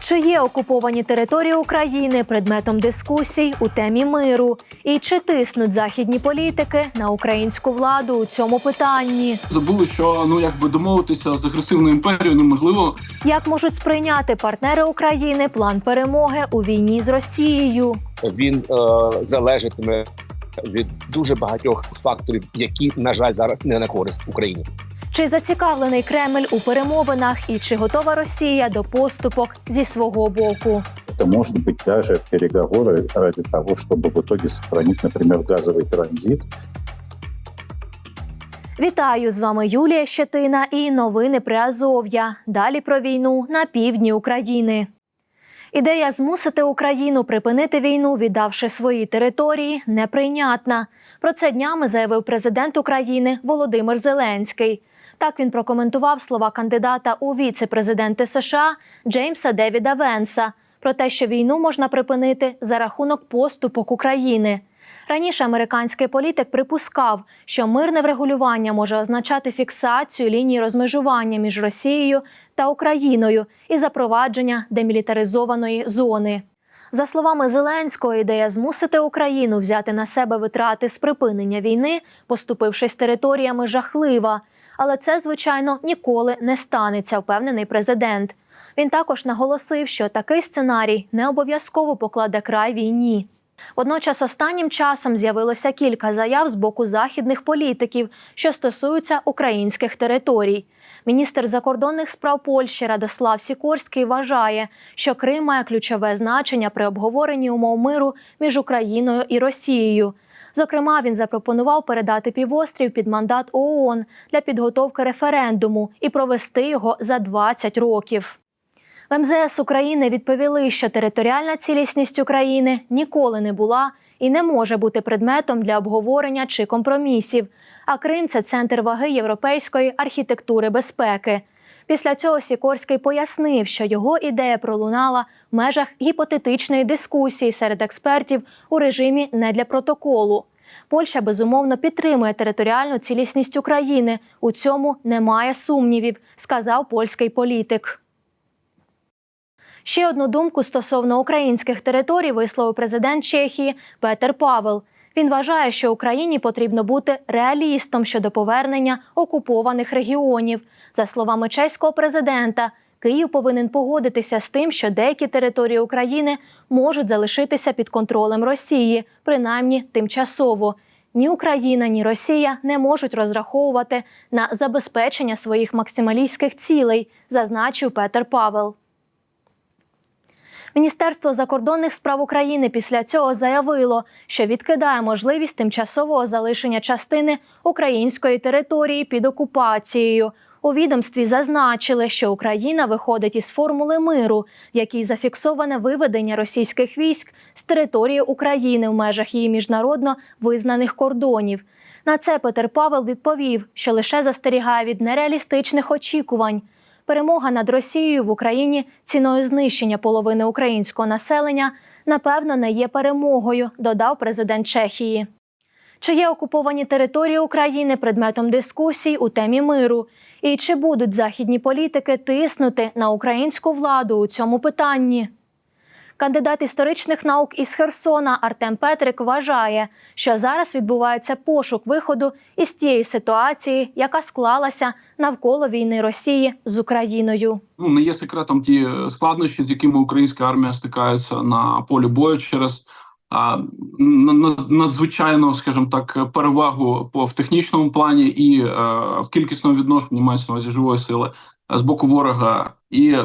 Чи є окуповані території України предметом дискусій у темі миру? І чи тиснуть західні політики на українську владу у цьому питанні? Забули, що ну якби домовитися з агресивною імперією неможливо. Як можуть сприйняти партнери України план перемоги у війні з Росією? він е, залежатиме від дуже багатьох факторів, які на жаль зараз не на користь Україні. Чи зацікавлений Кремль у перемовинах і чи готова Росія до поступок зі свого боку? Это может быть даже переговоры ради того, чтобы в итоге сохранить, например, газовый транзит. Вітаю з вами Юлія Щетина і новини Приазов'я. Далі про війну на півдні України. Ідея змусити Україну припинити війну, віддавши свої території, неприйнятна. Про це днями заявив президент України Володимир Зеленський. Так він прокоментував слова кандидата у віце-президенти США Джеймса Девіда Венса про те, що війну можна припинити за рахунок поступок України. Раніше американський політик припускав, що мирне врегулювання може означати фіксацію лінії розмежування між Росією та Україною і запровадження демілітаризованої зони. За словами Зеленського, ідея змусити Україну взяти на себе витрати з припинення війни, поступившись територіями, жахлива. Але це, звичайно, ніколи не станеться, впевнений президент. Він також наголосив, що такий сценарій не обов'язково покладе край війні. Водночас останнім часом з'явилося кілька заяв з боку західних політиків, що стосуються українських територій. Міністр закордонних справ Польщі Радослав Сікорський вважає, що Крим має ключове значення при обговоренні умов миру між Україною і Росією. Зокрема, він запропонував передати півострів під мандат ООН для підготовки референдуму і провести його за 20 років. В МЗС України відповіли, що територіальна цілісність України ніколи не була і не може бути предметом для обговорення чи компромісів. А Крим це центр ваги європейської архітектури безпеки. Після цього Сікорський пояснив, що його ідея пролунала в межах гіпотетичної дискусії серед експертів у режимі не для протоколу. Польща безумовно підтримує територіальну цілісність України. У цьому немає сумнівів, сказав польський політик. Ще одну думку стосовно українських територій висловив президент Чехії Петер Павел. Він вважає, що Україні потрібно бути реалістом щодо повернення окупованих регіонів. За словами чеського президента, Київ повинен погодитися з тим, що деякі території України можуть залишитися під контролем Росії, принаймні тимчасово. Ні Україна, ні Росія не можуть розраховувати на забезпечення своїх максималістських цілей, зазначив Петер Павел. Міністерство закордонних справ України після цього заявило, що відкидає можливість тимчасового залишення частини української території під окупацією. У відомстві зазначили, що Україна виходить із формули миру, в якій зафіксоване виведення російських військ з території України в межах її міжнародно визнаних кордонів. На це Петер Павел відповів, що лише застерігає від нереалістичних очікувань. Перемога над Росією в Україні ціною знищення половини українського населення напевно не є перемогою, додав президент Чехії. Чи є окуповані території України предметом дискусій у темі миру? І чи будуть західні політики тиснути на українську владу у цьому питанні? Кандидат історичних наук із Херсона Артем Петрик вважає, що зараз відбувається пошук виходу із тієї ситуації, яка склалася навколо війни Росії з Україною. Ну не є секретом ті складнощі, з якими українська армія стикається на полі бою через надзвичайно, скажімо так, перевагу по в технічному плані і е, в кількісному відношенні мається на увазі живої сили з боку ворога. І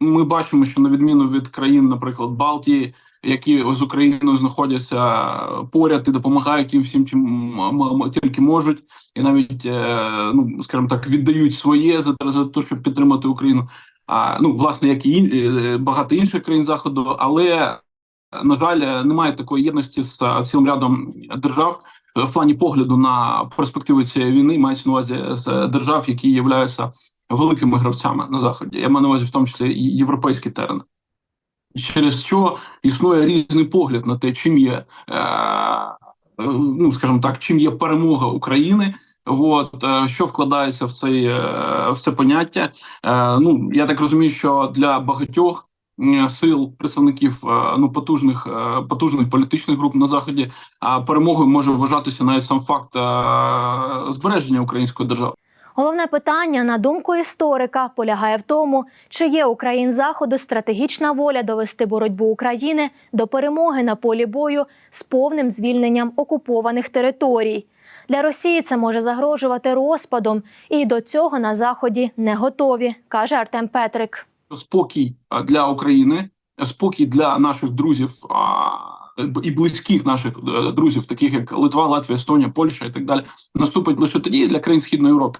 ми бачимо, що на відміну від країн, наприклад, Балтії, які з Україною знаходяться поряд і допомагають їм всім, чим тільки можуть, і навіть е, ну скажімо так, віддають своє за, за те, щоб підтримати Україну. А ну власне, як і е, багато інших країн заходу, але на жаль, немає такої єдності з цілим рядом держав в плані погляду на перспективи цієї війни. Мається на увазі з держав, які являються великими гравцями на заході. Я маю на увазі в тому числі і європейський терен. Через що існує різний погляд на те, чим є, е, ну скажімо так, чим є перемога України. От е, що вкладається в цей е, в це поняття? Ну я так розумію, що для багатьох сил, представників ну потужних потужних політичних груп на заході. Перемогою може вважатися навіть сам факт збереження української держави. Головне питання, на думку історика, полягає в тому, чи є у країн заходу стратегічна воля довести боротьбу України до перемоги на полі бою з повним звільненням окупованих територій. Для Росії це може загрожувати розпадом, і до цього на заході не готові, каже Артем Петрик. спокій для України, спокій для наших друзів і близьких наших е, друзів, таких як Литва, Латвія, Естонія, Польща і так далі, наступить лише тоді для країн Східної Європи.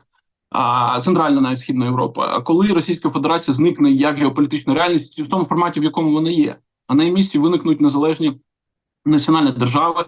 Центральна навіть східна Європа, коли Російська Федерація зникне як геополітична реальність в тому форматі, в якому вона є, а на її місці виникнуть незалежні національні держави.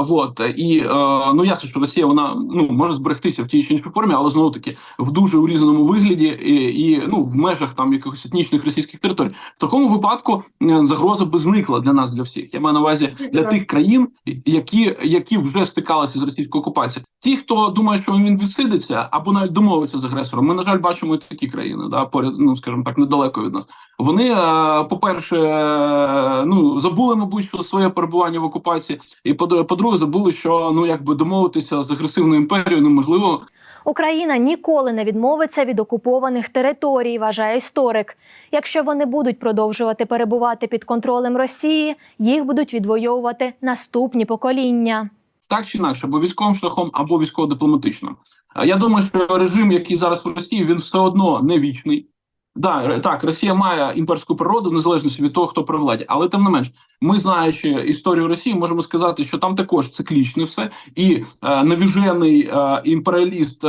Вот і е, ну ясно, що Росія вона ну може зберегтися в тій чи іншій формі, але знову таки в дуже урізаному вигляді і, і ну в межах там якихось етнічних російських територій. В такому випадку е, загроза би зникла для нас, для всіх. Я маю на увазі для тих країн, які, які вже стикалися з російською окупацією. Ті, хто думає, що він відсидиться або навіть домовиться з агресором. Ми на жаль бачимо і такі країни, да поряд, ну скажімо так, недалеко від нас. Вони, е, по-перше, е, ну забули, мабуть, що своє перебування в окупації, і по- по-друге, забули, що ну якби домовитися з агресивною імперією неможливо. Україна ніколи не відмовиться від окупованих територій, вважає історик. Якщо вони будуть продовжувати перебувати під контролем Росії, їх будуть відвоювати наступні покоління. так чи інакше, або військовим шляхом, або військово-дипломатичним. Е, Я думаю, що режим, який зараз в Росії, він все одно не вічний. Да, так, Росія має імперську природу, в незалежності від того, хто при владі. Але тим не менш, ми знаючи історію Росії, можемо сказати, що там також циклічне все, і е, навіжений е, імперіаліст, е,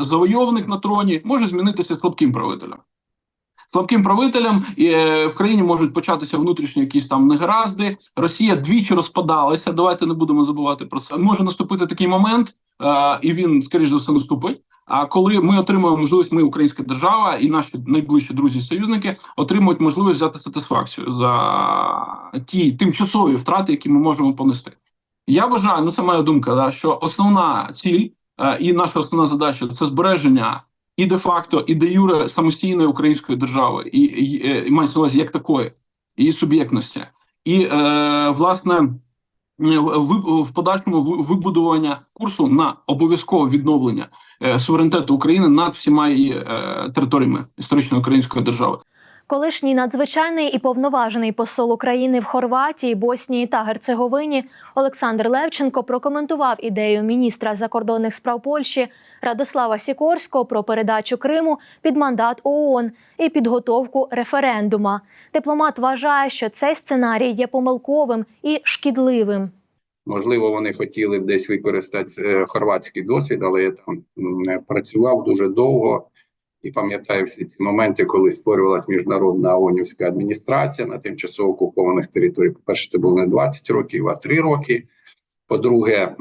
завойовник на троні може змінитися слабким правителем. Слабким правителем і е, в країні можуть початися внутрішні якісь там негаразди. Росія двічі розпадалася. Давайте не будемо забувати про це. Може наступити такий момент, е, і він скоріш за все наступить. А коли ми отримуємо можливість, ми українська держава і наші найближчі друзі союзники отримують можливість взяти сатисфакцію за ті тимчасові втрати, які ми можемо понести. Я вважаю, ну це моя думка, да, що основна ціль е, і наша основна задача це збереження і де-факто, і де юре самостійної української держави, і, і, і мається увазі як такої, її суб'єктності, і е, власне в, в подальшому ви- вибудування курсу на обов'язкове відновлення е, суверенітету України над всіма її е, територіями історичної української держави. Колишній надзвичайний і повноважений посол України в Хорватії, Боснії та Герцеговині Олександр Левченко прокоментував ідею міністра закордонних справ Польщі Радослава Сікорського про передачу Криму під мандат ООН і підготовку референдума. Дипломат вважає, що цей сценарій є помилковим і шкідливим. Можливо, вони хотіли б десь використати е, хорватський досвід, але я там працював дуже довго і пам'ятаю всі ці моменти, коли створювалася міжнародна ООНівська адміністрація на тимчасово окупованих територіях. По-перше, це було не 20 років, а 3 роки. По-друге,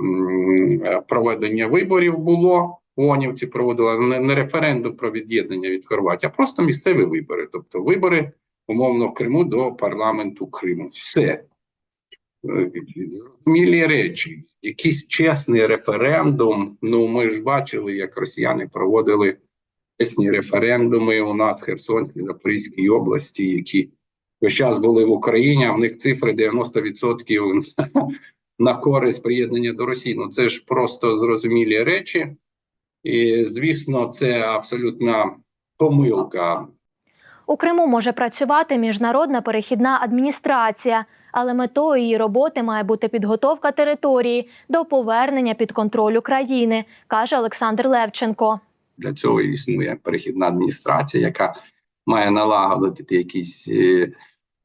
проведення виборів було. ООНівці проводили не, референдум про від'єднання від Хорватії, а просто місцеві вибори. Тобто вибори умовно в Криму до парламенту Криму. Все. Е, Зрозумілі речі, якийсь чесний референдум. Ну, ми ж бачили, як росіяни проводили чесні референдуми у нас Херсонській, Запорізькій області, які весь час були в Україні, а в них цифри 90% на користь приєднання до Росії. Ну це ж просто зрозумілі речі. І, звісно, це абсолютна помилка. У Криму може працювати міжнародна перехідна адміністрація, але метою її роботи має бути підготовка території до повернення під контроль України, каже Олександр Левченко. Для цього існує перехідна адміністрація, яка має налагодити якісь е,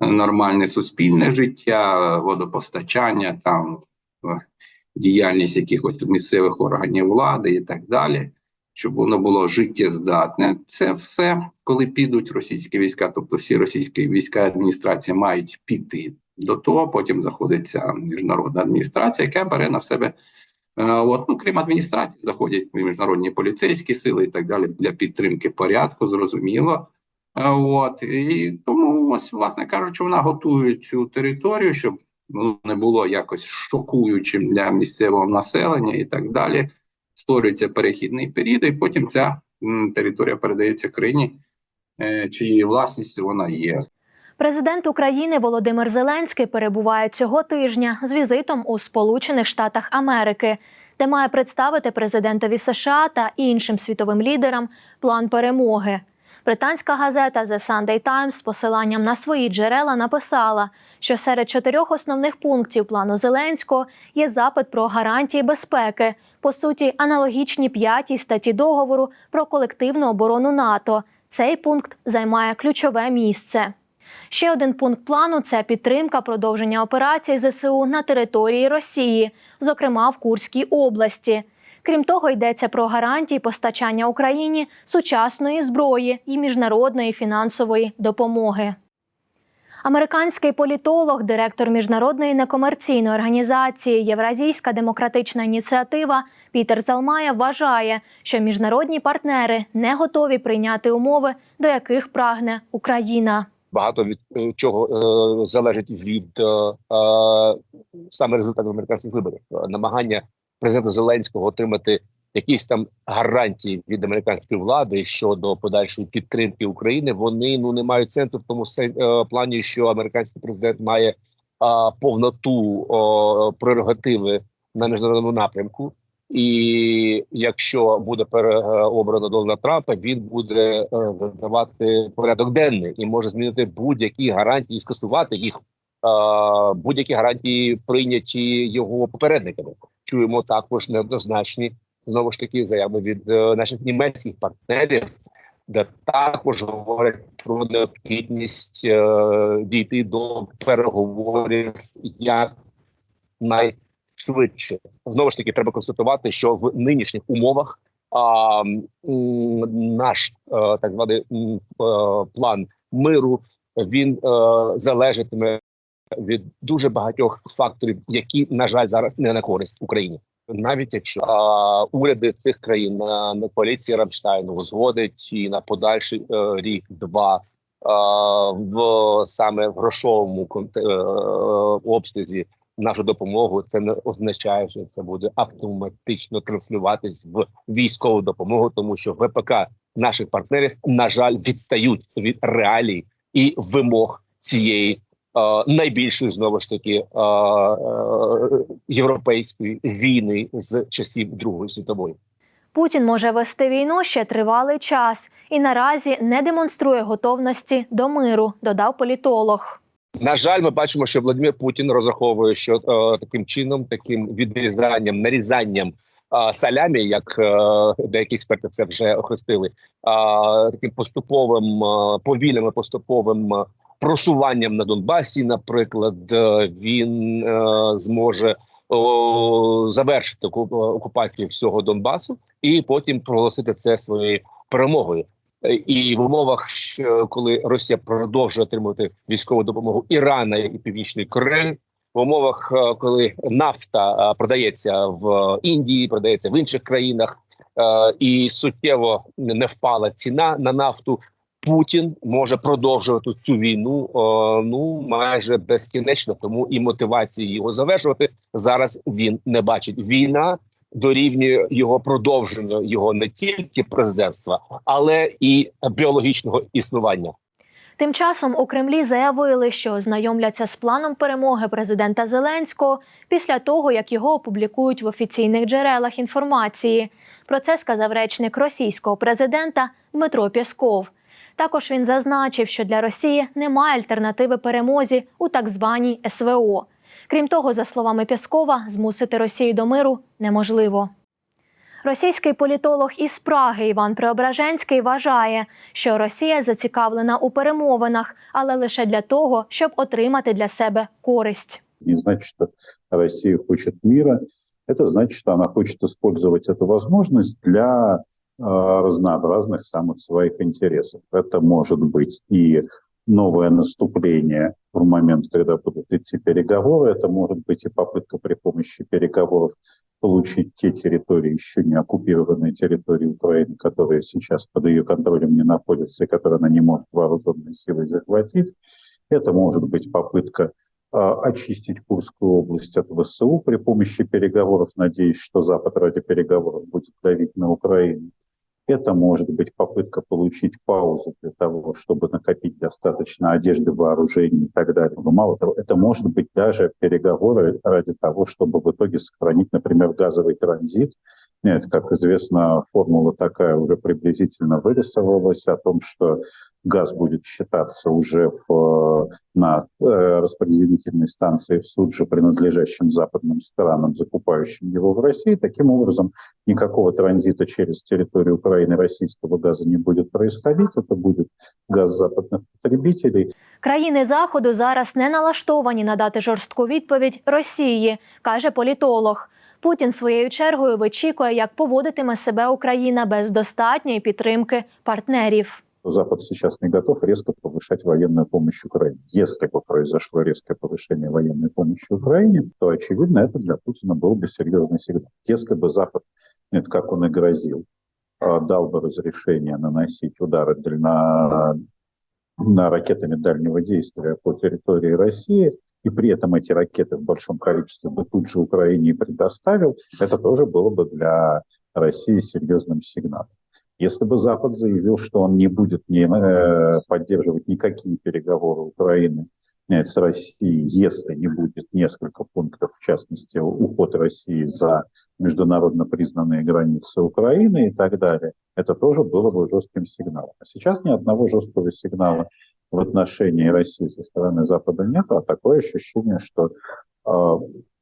нормальне суспільне життя, водопостачання, там е, діяльність якихось місцевих органів влади і так далі, щоб воно було життєздатне. Це все, коли підуть російські війська, тобто всі російські війська адміністрації мають піти до того. Потім заходиться міжнародна адміністрація, яка бере на себе. Е, От, ну, крім адміністрації, заходять міжнародні поліцейські сили і так далі для підтримки порядку, зрозуміло. Е, От, і тому, ось, власне кажучи, вона готує цю територію, щоб ну, не було якось шокуючим для місцевого населення і так далі. Створюється перехідний період, і потім ця м, територія передається країні, е, чиєю власністю вона є. Президент України Володимир Зеленський перебуває цього тижня з візитом у Сполучених Штатах Америки, де має представити президентові США та іншим світовим лідерам план перемоги. Британська газета The Sunday Times з посиланням на свої джерела написала, що серед чотирьох основних пунктів плану Зеленського є запит про гарантії безпеки, по суті, аналогічні п'ятій статті договору про колективну оборону НАТО. Цей пункт займає ключове місце. Ще один пункт плану це підтримка продовження операцій ЗСУ на території Росії, зокрема в Курській області. Крім того, йдеться про гарантії постачання Україні сучасної зброї і міжнародної фінансової допомоги. Американський політолог, директор міжнародної некомерційної організації Євразійська демократична ініціатива Пітер Залмая вважає, що міжнародні партнери не готові прийняти умови, до яких прагне Україна. Багато від е, чого е, залежить від е, е, саме результатів американських виборів. Е, Намагання президента Зеленського отримати якісь там гарантії від американської влади щодо подальшої підтримки України. Вони ну не мають центру в тому е, плані, що американський президент має а, повноту о, прерогативи на міжнародному напрямку. І якщо буде переобрано Дональда Трампа, він буде е, задавати порядок денний і може змінити будь-які гарантії, скасувати їх. е, Будь-які гарантії прийняті його попередниками. Чуємо також неоднозначні знову ж таки заяви від е, наших німецьких партнерів, де також говорять про необхідність е, дійти до переговорів як найшвидше. Знову ж таки, треба констатувати, що в нинішніх умовах а, наш е, так званий м, е, план миру він е, залежатиме від дуже багатьох факторів, які на жаль зараз не на користь Україні. Навіть якщо а, уряди цих країн на, на коаліції Рамштайну узгодить і на подальший рік два а, в саме в грошовому конте- е, нашу допомогу, це не означає, що це буде автоматично транслюватись в військову допомогу, тому що ВПК наших партнерів на жаль відстають від реалій і вимог цієї е, найбільшої знову ж таки е, е, європейської війни з часів Другої світової. Путін може вести війну ще тривалий час і наразі не демонструє готовності до миру, додав політолог. На жаль, ми бачимо, що Владимир Путін розраховує, що е, таким чином, таким відрізанням, нарізанням е, салямі, як е, деякі експерти це вже охрестили, е, таким поступовим е, повільним поступовим е, просуванням на Донбасі, наприклад, е, він е, зможе завершити оку- окупацію всього Донбасу і потім проголосити це своєю перемогою. Е, І в умовах, що- коли Росія продовжує отримувати військову допомогу Ірана і Північної Кореї, в умовах, е, коли нафта е, продається в Індії, продається в інших країнах, е, і суттєво не впала ціна на нафту. Путін може продовжувати цю війну е, ну майже безкінечно, тому і мотивації його завершувати зараз він не бачить. Війна дорівнює його продовженню його не тільки президентства, але і біологічного існування. Тим часом у Кремлі заявили, що ознайомляться з планом перемоги президента Зеленського після того, як його опублікують в офіційних джерелах інформації. Про це сказав речник російського президента Дмитро Пєсков. Також він зазначив, що для Росії немає альтернативи перемозі у так званій СВО. Крім того, за словами Пєскова, змусити Росію до миру неможливо. Російський політолог із Праги Іван Преображенський вважає, що Росія зацікавлена у перемовинах, але лише для того, щоб отримати для себе користь. Не значит, что Россия хочет мира. Это значит, что она хочет использовать эту возможность для э, разнообразных самых своих интересов. Это может быть и новое наступление В момент, когда будут идти переговоры. Это может быть и попытка при помощи переговоров получить те территории, еще не оккупированные территории Украины, которые сейчас под ее контролем не находятся и которые она не может вооруженной силой захватить. Это может быть попытка а, очистить Курскую область от ВСУ при помощи переговоров, надеясь, что Запад ради переговоров будет давить на Украину. Это может быть попытка получить паузу для того, чтобы накопить достаточно одежды, вооружений и так далее. Но мало того, это может быть даже переговоры ради того, чтобы в итоге сохранить, например, газовый транзит. Нет, как известно, формула такая уже приблизительно вырисовалась о том, что газ будет считаться уже в, на э, распределительной станции в суд же принадлежащим западным странам, закупающим его в России. Таким образом, никакого транзита через территорию Украины российского газа не будет происходить. Это будет газ западных потребителей. Країни Заходу зараз не налаштовані надати жорстку відповідь Росії, каже політолог. Путін своєю чергою вичікує, як поводитиме себе Україна без достатньої підтримки партнерів. Запад сейчас не готов резко повышать военную помощь Украине. Если бы произошло резкое повышение военной помощи Украине, то, очевидно, это для Путина был бы серьезный сигнал. Если бы Запад, нет, как он и грозил, а, дал бы разрешение наносить удары на, на ракетами дальнего действия по территории России, и при этом эти ракеты в большом количестве бы тут же Украине предоставил, это тоже было бы для России серьезным сигналом. Если бы Запад заявил, что он не будет не, э, поддерживать никакие переговоры Украины э, с Россией, если не будет несколько пунктов, в частности, уход России за международно признанные границы Украины и так далее, это тоже было бы жестким сигналом. А сейчас ни одного жесткого сигнала в отношении России со стороны Запада нет, а такое ощущение, что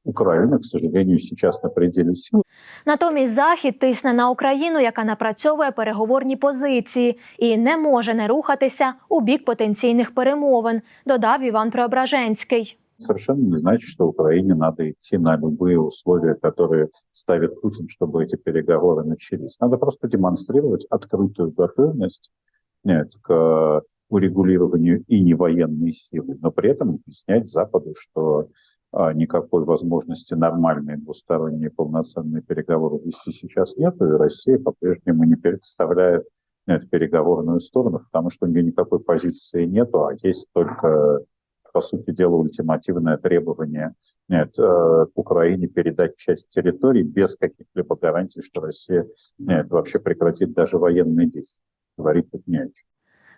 э, Украина, к сожалению, сейчас на пределе сил. Натомість Захід тисне на Україну, яка напрацьовує переговорні позиції і не може не рухатися у бік потенційних перемовин, додав Іван Преображенський. совершенно не значит, что Украине надо идти на любые условия, которые ставит Путин, чтобы эти переговоры начались. Надо просто демонстрировать открытую готовность нет, к урегулированию и не военной силы, но при этом объяснять Западу, что а, никакой возможности нормальные двусторонние полноценные переговоры вести сейчас нет, и Россия по-прежнему не представляет нет, переговорную сторону, потому что у нее никакой позиции нету, а есть только по сути дела, ультимативное требование нет, э, Украине передать часть территорий без каких-либо гарантий, что Россия нет, вообще прекратит даже военные действия. Говорить тут не о чем.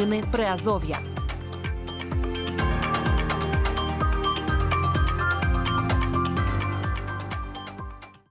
Новини Приазов'я.